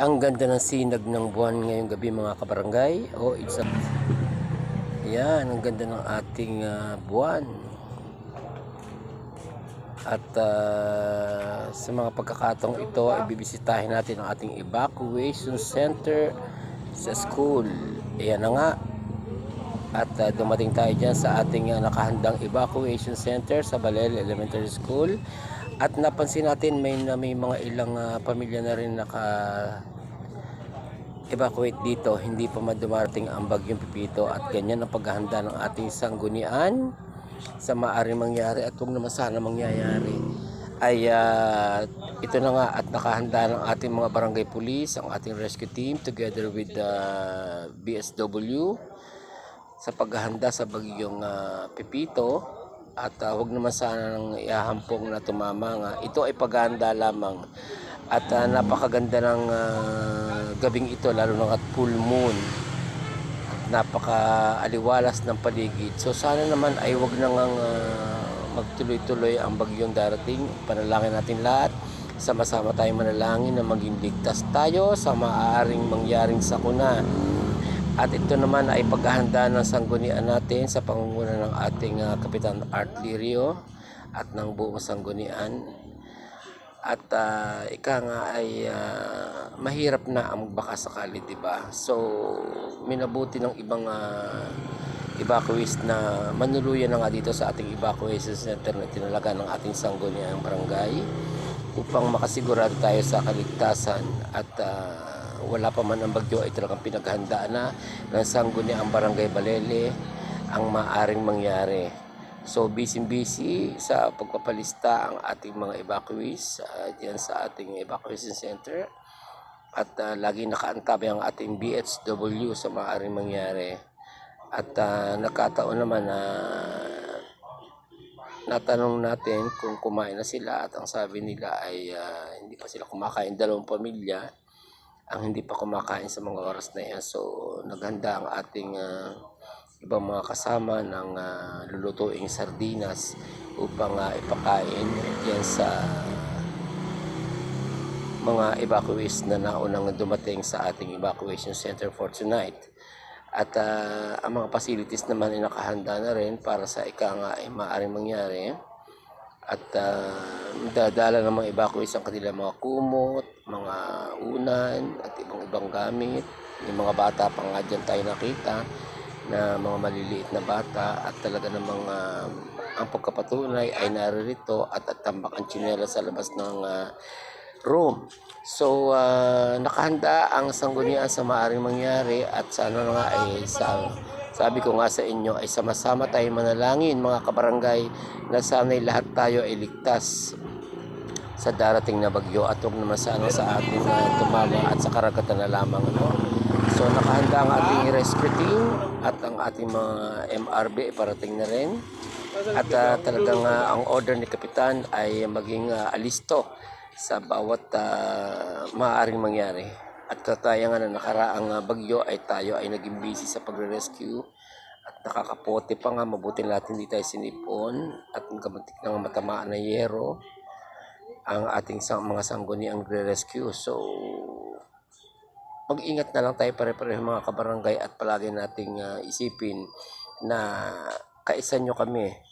Ang ganda ng sinag ng buwan ngayong gabi mga kabarangay. Oh, it's a... Yan, ang ganda ng ating ah, buwan. At ah, sa mga pagkakataong ito ay bibisitahin natin ang ating evacuation center sa school. Ayan na nga. At ah, dumating tayo dyan sa ating ah, nakahandang evacuation center sa Balel Elementary School. At napansin natin may, na may mga ilang ah, pamilya na rin naka evacuate dito. Hindi pa madumarating ang bagyong pipito at ganyan ang paghahanda ng ating sanggunian sa maaring mangyari at huwag naman sana mangyayari ay ah, ito na nga at nakahanda ng ating mga barangay police, ang ating rescue team together with the BSW sa paghahanda sa bagyong ah, Pipito at ah, huwag naman sana nang ihahampong na tumama nga. Ito ay paghahanda lamang at ah, napakaganda ng ah, gabing ito lalo na at full moon napaka-aliwalas ng paligid. So sana naman ay wag na ngang ah, magtuloy-tuloy ang bagyong darating. Panalangin natin lahat. Sama-sama tayong manalangin na maging ligtas tayo sa maaaring mangyaring sakuna. At ito naman ay paghahanda ng sanggunian natin sa pangunguna ng ating ah, Kapitan Art Lirio at ng buong sanggunian. At ah, ika nga ay ah, mahirap na ang baka sakali, di ba? So, minabuti ng ibang uh, evacuees na manuluyan na nga dito sa ating evacuation center na tinalaga ng ating sangguniang barangay upang makasigurado tayo sa kaligtasan at ah, wala pa man ang bagyo ay talagang pinaghandaan na ng sangguniang barangay Balele ang maaring mangyari. So busy-busy sa pagpapalista ang ating mga evacuees uh, diyan sa ating evacuation center at ah, lagi nakaantabay ang ating BHW sa maaaring mangyari. At ah, nakataon naman na natanong natin kung kumain na sila at ang sabi nila ay ah, hindi pa sila kumakain dalawang pamilya ang hindi pa kumakain sa mga oras na yan. So naghanda ang ating ah, ibang mga kasama ng ah, lulutuing sardinas upang ah, ipakain diyan sa mga evacuees na naunang dumating sa ating evacuation center for tonight. At ah, ang mga facilities naman ay nakahanda na rin para sa ika nga ay maaaring mangyari. At uh, dadala ng mga evacuees ang kanilang mga kumot, mga unan at ibang ibang gamit. Yung mga bata pa nga dyan tayo nakita na mga maliliit na bata at talaga namang ah, ang pagkapatunay ay naririto at at tambak ang tsinela sa labas ng ah, room. So, ah, nakahanda ang sanggunian sa maaaring mangyari at sana na nga ay sa, sabi ko nga sa inyo ay sama-sama tayong manalangin mga kabarangay na sana'y lahat tayo ay ligtas sa darating na bagyo at huwag naman sana sa ating uh, tumama at sa karagatan na lamang. Ano? So nakahanda ang ating rescue team at ang ating mga MRB parating na rin. At ah, talagang ah, ang order ni Kapitan ay maging ah, alisto sa bawat ah, maaaring mangyari. At kataya nga na nakaraang ah, bagyo ay tayo ay naging busy sa pagre-rescue. At nakakapote pa nga mabuti lahat hindi tayo sinipon. At kamantik na matamaan na yero ang ating sang, mga sangguni ang rescue So, mag-ingat na lang tayo pare-pareho mga kabarangay. At palagi nating ah, isipin na kaisa nyo kami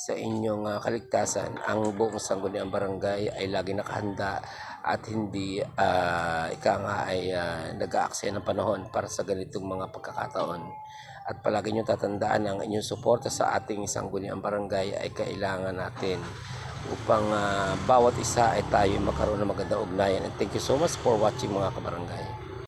sa inyong ah, kaligtasan. Ang buong sangguniang barangay ay lagi nakahanda at hindi uh, ika nga ay uh, nag-aaksaya ng panahon para sa ganitong mga pagkakataon. At palagi nyo tatandaan ang inyong suporta sa ating sangguniang barangay ay kailangan natin upang ah, bawat isa ay tayo magkaroon ng magandang ugnayan. And thank you so much for watching mga kabarangay.